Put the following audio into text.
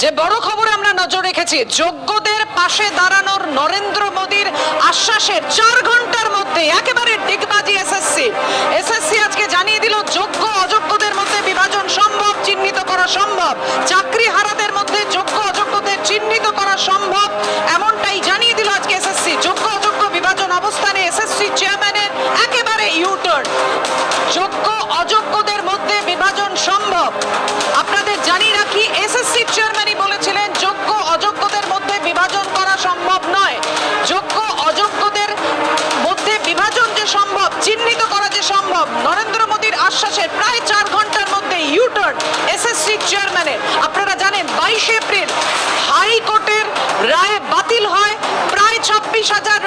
যে বড় খবরে আমরা নজর রেখেছি, যোগ্যদের পাশে দাঁড়ানোর নরেন্দ্র মোদীর আশ্বাসের চার ঘণ্টার মধ্যে একেবারে ডিগবাজি এসএসসি এসএসসি আজকে জানিয়ে দিল, যোগ্য অযোগ্যদের মধ্যে বিভাজন সম্ভব, চিহ্নিত করা সম্ভব। চাকরি হারাদের মধ্যে যোগ্য অযোগ্যদের চিহ্নিত করা সম্ভব, এমনটাই জানিয়ে দিল আজকে এসএসসি যোগ্য অযোগ্য বিভাজন অবস্থানে এসএসসি চেয়ারম্যানের সম্ভব নরেন্দ্র মোদীর আশ্বাসে প্রায় চার ঘণ্টার মধ্যে ইউটার্ন এসএসসি চেয়ারম্যানের আপনারা জানেন, বাইশে এপ্রিল হাইকোর্টের রায় বাতিল হয়। প্রায় ছাব্বিশ হাজার